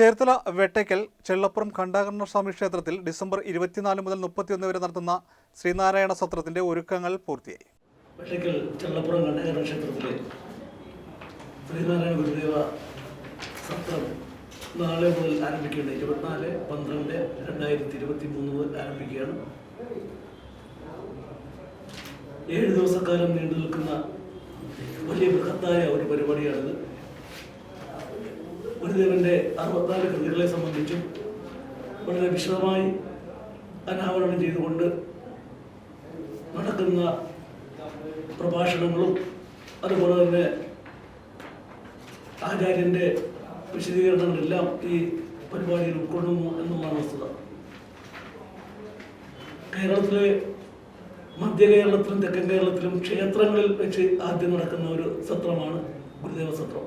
ചേർത്തല വെട്ടയ്ക്കൽ ചെള്ളപ്പുറം ഖണ്ഡാകർണ സ്വാമി ക്ഷേത്രത്തിൽ ഡിസംബർ ഇരുപത്തിനാല് മുതൽ മുപ്പത്തിയൊന്ന് വരെ നടത്തുന്ന ശ്രീനാരായണ സത്രത്തിന്റെ ഒരുക്കങ്ങൾ പൂർത്തിയായി. വെട്ടയ്ക്കൽ ചെള്ളപ്പുറം കണ്ടകരണ ക്ഷേത്രത്തിലെ ശ്രീനാരായണ ഗുരുദേവ സത്രം നാളെ മുതൽ ആരംഭിക്കുകയാണ് ഇരുപത്തിനാല് പന്ത്രണ്ട് രണ്ടായിരത്തി ഇരുപത്തി മൂന്ന് മുതൽ ആരംഭിക്കുകയാണ്. ഏഴ് ദിവസക്കാലം നീണ്ടു നിൽക്കുന്ന വലിയ ബൃഹത്തായ ഒരു പരിപാടിയാണിത്. ഗുരുദേവന്റെ അറുപത്തിനാല് കൃതികളെ സംബന്ധിച്ചും വളരെ വിശദമായി അനാവരണം ചെയ്തുകൊണ്ട് നടക്കുന്ന പ്രഭാഷണങ്ങളും അതുപോലെ തന്നെ ആചാര്യന്റെ വിശദീകരണങ്ങളെല്ലാം ഈ പരിപാടിയിൽ ഉൾക്കൊള്ളുന്നു എന്നുള്ളതാണ് വസ്തുത. കേരളത്തിലെ മധ്യ കേരളത്തിലും തെക്കൻ കേരളത്തിലും ക്ഷേത്രങ്ങളിൽ വെച്ച് ആദ്യം നടക്കുന്ന ഒരു സത്രമാണ് ഗുരുദേവ സത്രം.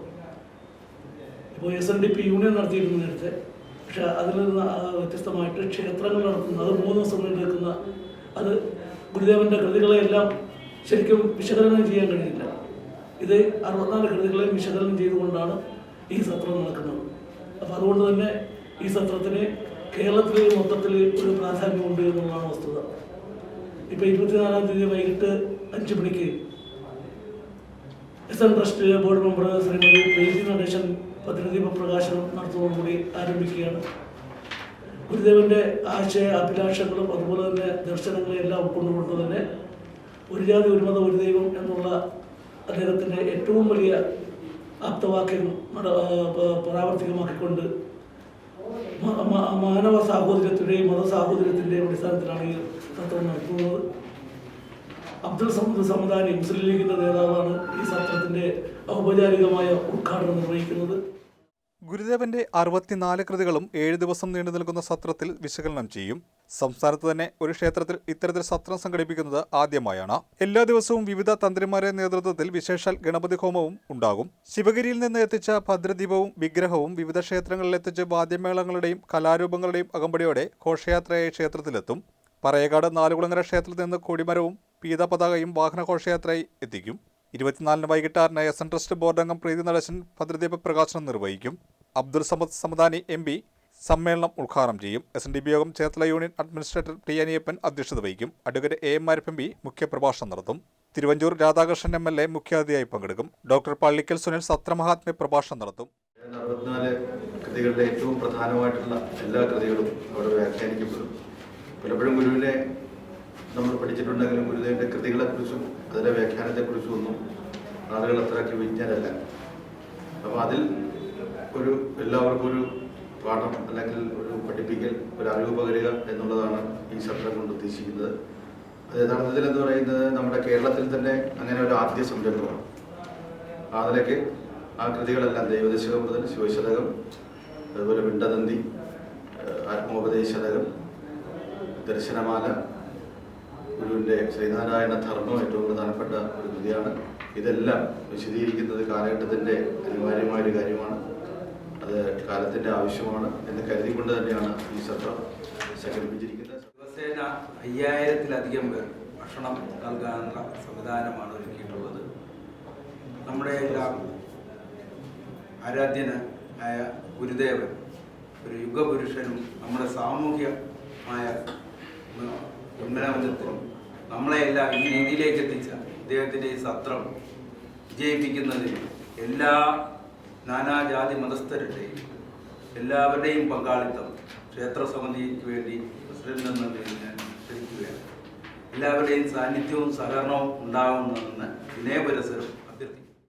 S N D P union നടത്തിയിരുന്നു നേരത്തെ. പക്ഷെ അതിൽ നിന്ന് വ്യത്യസ്തമായിട്ട് ക്ഷേത്രങ്ങൾ നടത്തുന്ന. അത് മൂന്ന് ദിവസം നീണ്ടെടുക്കുന്ന അത് ഗുരുദേവന്റെ കൃതികളെയെല്ലാം ശരിക്കും വിശകലനം ചെയ്യാൻ കഴിയില്ല ഇത് അറുപത്തിനാല് കൃതികളെയും വിശകലനം ചെയ്തുകൊണ്ടാണ് ഈ സത്രം നടക്കുന്നത്. അപ്പം അതുകൊണ്ട് തന്നെ ഈ സത്രത്തിന് കേരളത്തിലെ മൊത്തത്തിൽ ഒരു പ്രാധാന്യമുണ്ട് എന്നുള്ളതാണ് വസ്തുത. ഇപ്പം ഇരുപത്തിനാലാം തീയതി വൈകിട്ട് അഞ്ച് മണിക്ക് S N trust board member Shrimati Preethi Natesan പത്രിദീപ പ്രകാശനം നടത്തുന്നതോടുകൂടി ആരംഭിക്കുകയാണ്. ഗുരുദേവന്റെ ആശയ അഭിലാഷങ്ങളും അതുപോലെ തന്നെ ദർശനങ്ങളെ എല്ലാം ഉൾക്കൊണ്ടുകൊണ്ട് തന്നെ ഒരു ജാതി ഒരു മതം ഒരു ദൈവം എന്നുള്ള അദ്ദേഹത്തിന്റെ ഏറ്റവും വലിയ ആപ്തവാക്യം പ്രാവർത്തികമാക്കിക്കൊണ്ട് മാനവ സാഹോദര്യത്തിന്റെയും മത സാഹോദര്യത്തിന്റെയും അടിസ്ഥാനത്തിലാണ് ഈ സത്രം നടത്തുന്നത്. അബ്ദുൾ സമദ് സമദാനി മുസ്ലിം ലീഗിന്റെ നേതാവാണ് ഈ സത്രത്തിന്റെ ഔപചാരികമായ ഉദ്ഘാടനം ഗുരുദേവന്റെ അറുപത്തിനാല് കൃതികളും ഏഴ് ദിവസം നീണ്ടു നിൽക്കുന്ന സത്രത്തിൽ വിശകലനം ചെയ്യും. സംസ്ഥാനത്ത് തന്നെ ഒരു ക്ഷേത്രത്തിൽ ഇത്തരത്തിൽ സത്രം സംഘടിപ്പിക്കുന്നത് ആദ്യമായാണ്. എല്ലാ ദിവസവും വിവിധ തന്ത്രിമാരുടെ നേതൃത്വത്തിൽ വിശേഷാൽ ഗണപതി ഹോമവും ഉണ്ടാകും. ശിവഗിരിയിൽ നിന്ന് എത്തിച്ച ഭദ്രദീപവും വിഗ്രഹവും വിവിധ ക്ഷേത്രങ്ങളിൽ എത്തിച്ച് വാദ്യമേളങ്ങളുടെയും കലാരൂപങ്ങളുടെയും അകമ്പടിയോടെ ഘോഷയാത്രയായി ക്ഷേത്രത്തിലെത്തും. പറയകാട് നാലുകുളങ്ങര ക്ഷേത്രത്തിൽ നിന്ന് കൊടിമരവും പീതപതാകയും വാഹനഘോഷയാത്രയായി എത്തിക്കും. ഇരുപത്തിനാലിന് വൈകിട്ട് ആറിന് എസ് എൻ ട്രസ്റ്റ് ബോർഡ് അംഗം പ്രീതി നടേശൻ ഭദ്രദീപ പ്രകാശനം നിർവഹിക്കും. അബ്ദുൾ സമദ് സമദാനി എം പി സമ്മേളനം ഉദ്ഘാടനം ചെയ്യും. S N D B Yogam Cherthala union administrator T Aniyappan അധ്യക്ഷത വഹിക്കും. Advocate A M Arif M P മുഖ്യപ്രഭാഷണം നടത്തും. Thiruvanchoor Radhakrishnan M L A മുഖ്യാതിഥിയായി പങ്കെടുക്കും. ഡോക്ടർ പള്ളിക്കൽ സുനിൽ സത്രമഹാത്മ്യ പ്രഭാഷണം നടത്തും. അറുപത്തിനാല് കൃതികളുടെ ഏറ്റവും പ്രധാനമായിട്ടുള്ള എല്ലാ കൃതികളും അവിടെ വ്യാഖ്യാനിക്കപ്പെടും. പലപ്പോഴും ഗുരുവിനെ നമ്മൾ പഠിച്ചിട്ടുണ്ടെങ്കിലും ഗുരുദേവന്റെ കൃതികളെക്കുറിച്ചും അതിലെ വ്യാഖ്യാനത്തെക്കുറിച്ചും ഒന്നും ആളുകൾ അത്രയ്ക്ക് വിജ്ഞാനല്ല അപ്പോൾ അതിൽ ഒരു എല്ലാവർക്കും ഒരു പാഠം അല്ലെങ്കിൽ ഒരു പഠിപ്പിക്കൽ ഒരു അറിവ് പകരുക എന്നുള്ളതാണ് ഈ സത്രം കൊണ്ട് ഉദ്ദേശിക്കുന്നത്. അത് യഥാർത്ഥത്തിൽ എന്ന് പറയുന്നത് നമ്മുടെ കേരളത്തിൽ തന്നെ അങ്ങനെ ഒരു ആദ്യ സംരംഭമാണ്. ആ ആ കൃതികളെല്ലാം ദൈവദശകം മുതൽ ശിവശതകം അതുപോലെ വിണ്ടതന്തി ആത്മോപദേശതകം ദർശനമാല ഗുരുവിന്റെ ശ്രീനാരായണ ധർമ്മം ഏറ്റവും പ്രധാനപ്പെട്ട ഒരു കൃതിയാണ്. ഇതെല്ലാം വിശദീകരിക്കുന്നത് കാലഘട്ടത്തിന്റെ അനിവാര്യമായൊരു കാര്യമാണ്. അത് കാലത്തിന്റെ ആവശ്യമാണ് എന്ന് കരുതിക്കൊണ്ട് തന്നെയാണ് ഈ സത്രം സംഘടിപ്പിച്ചിരിക്കുന്നത്. ദിവസേന അയ്യായിരത്തിലധികം പേർ ഭക്ഷണം നൽകാനുള്ള സംവിധാനമാണ് ഒരുക്കിയിട്ടുള്ളത്. നമ്മുടെ എല്ലാം ആരാധ്യനായ ഗുരുദേവൻ ഒരു യുഗപുരുഷനും നമ്മുടെ സാമൂഹ്യമായ ഉന്നമനത്തിനും നമ്മളെല്ലാം ഈ രീതിയിലേക്ക് എത്തിച്ച ഇദ്ദേഹത്തിന്റെ ഈ സത്രം വിജയിപ്പിക്കുന്നതിന് എല്ലാ നാനാജാതി മതസ്ഥരുടെയും എല്ലാവരുടെയും പങ്കാളിത്തം ക്ഷേത്ര സമിതിക്ക് വേണ്ടി പ്രസിഡന്റ് എന്ന നിലയിൽ ഞാൻ ക്ഷണിക്കുകയാണ് എല്ലാവരുടെയും സാന്നിധ്യവും സഹകരണവും ഉണ്ടാകുന്നതെന്ന് വിനയപുരസരം